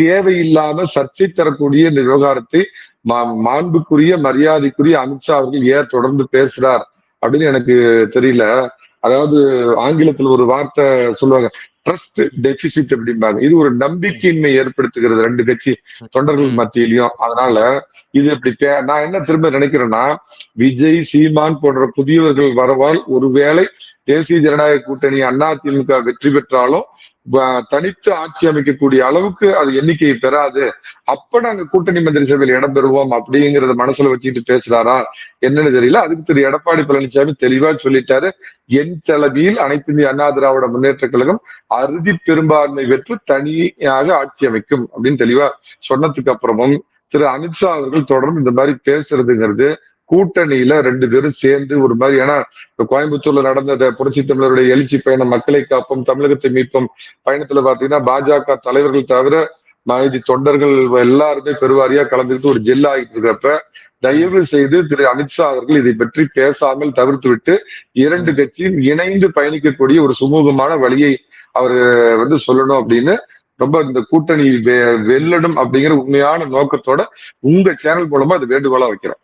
தேவையில்லாம சர்ச்சை தரக்கூடிய இந்த விவகாரத்தை மாண்புக்குரிய மரியாதைக்குரிய அமித்ஷா அவர்கள் ஏன் தொடர்ந்து பேசுறார் அப்படின்னு எனக்கு தெரியல. அதாவது ஆங்கிலத்துல ஒரு வார்த்தை சொல்லுவாங்க ட்ரஸ்ட் டெபிசிட் அப்படிம்பாங்க. இது ஒரு நம்பிக்கையின்மை ஏற்படுத்துகிறது ரெண்டு கட்சி தொண்டர்கள். மத்தியிலையும். அதனால இது இப்படி நான் என்ன திரும்ப நினைக்கிறேன்னா விஜய் சீமான் போன்ற புதியவர்கள் வரவால் ஒருவேளை தேசிய ஜனநாயக கூட்டணி அதிமுக வெற்றி பெற்றாலும் தனித்து ஆட்சி அமைக்கக்கூடிய அளவுக்கு அது எண்ணிக்கையை பெறாது. அப்ப நாங்க கூட்டணி மந்திரி சபையில் இடம்பெறுவோம் அப்படிங்கறத மனசுல வச்சுக்கிட்டு பேசுறாரா? என்னன்னு தெரியல. அதுக்கு திரு எடப்பாடி பழனிசாமி தெளிவா சொல்லிட்டாரு. என் தலைமையில் அனைத்து இந்திய அண்ணா திராவிட முன்னேற்ற கழகம் அறுதி பெரும்பான்மை பெற்று தனியாக ஆட்சி அமைக்கும் அப்படின்னு தெளிவா சொன்னதுக்கு அப்புறமும் திரு அமித்ஷா அவர்கள் தொடர்ந்து இந்த மாதிரி பேசுறதுங்கிறது கூட்டணியில ரெண்டு பேரும் சேர்ந்து ஒரு மாதிரி ஏன்னா இப்ப கோயம்புத்தூர்ல நடந்த புரட்சி தமிழருடைய எழுச்சி பயணம் மக்களை காப்போம் தமிழகத்தை மீட்போம் பயணத்துல பாத்தீங்கன்னா பாஜக தலைவர்கள் தவிர மனைவி தொண்டர்கள் எல்லாருமே பெருவாரியா கலந்துக்கிட்டு ஒரு ஜெல் ஆகிட்டு இருக்கிறப்ப தயவு செய்து திரு அமித்ஷா அவர்கள் இதை பற்றி பேசாமல் தவிர்த்து விட்டு இரண்டு கட்சியும் இணைந்து பயணிக்கக்கூடிய ஒரு சுமூகமான வழியை அவர் வந்து சொல்லணும் அப்படின்னு ரொம்ப இந்த கூட்டணி வெ- வெல்லணும் அப்படிங்கிற உண்மையான நோக்கத்தோட உங்க சேனல் மூலமா அது வேண்டுகோளா வைக்கிறோம்.